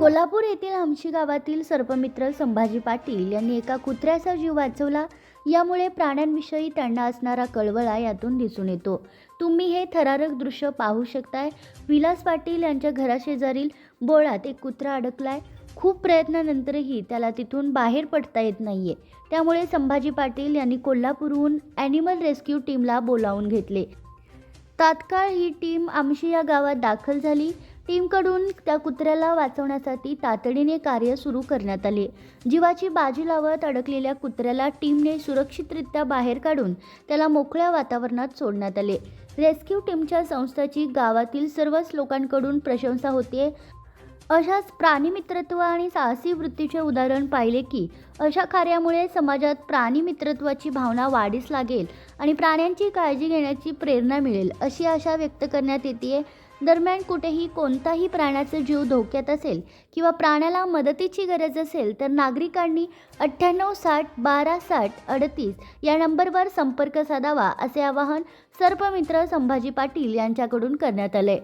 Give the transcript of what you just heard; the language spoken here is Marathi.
कोल्हापूर येथील आमशी गावातील सर्पमित्र संभाजी पाटील यांनी एका कुत्र्याचा जीव वाचवला. यामुळे प्राण्यांविषयी त्यांना असणारा कळवळा यातून दिसून येतो. तुम्ही हे थरारक दृश्य पाहू शकताय. विलास पाटील यांच्या घराशेजारील बोळात एक कुत्रा अडकलाय. खूप प्रयत्नानंतरही त्याला तिथून बाहेर पडता येत नाहीये. त्यामुळे संभाजी पाटील यांनी कोल्हापूरहून ॲनिमल रेस्क्यू टीमला बोलावून घेतले. तात्काळ ही टीम आमशी या गावात दाखल झाली. टीमकडून त्या कुत्र्याला वाचवण्यासाठी तातडीने कार्य सुरू करण्यात आले. जीवाची बाजी लावत अडकलेल्या कुत्र्याला टीमने सुरक्षितरित्या बाहेर काढून त्याला मोकळ्या वातावरणात सोडण्यात आले. रेस्क्यू टीमच्या संस्थाची गावातील सर्वच लोकांकडून प्रशंसा होते. अशाच प्राणीमित्रत्व आणि साहसी वृत्तीचे उदाहरण पाहिले की अशा कार्यामुळे समाजात प्राणीमित्रत्वाची भावना वाढीस लागेल आणि प्राण्यांची काळजी घेण्याची प्रेरणा मिळेल अशी आशा व्यक्त करण्यात येते दरम्यान कुठेही कोणताही प्राण्याचा जीव धोक्यात असेल किंवा प्राण्याला मदतीची गरज असेल तर नागरिकांनी अठ्ठ्याण्णव साठ बारा साठ अडतीस या नंबरवर संपर्क साधावा असे आवाहन सर्पमित्र संभाजी पाटील यांच्याकडून करण्यात आले.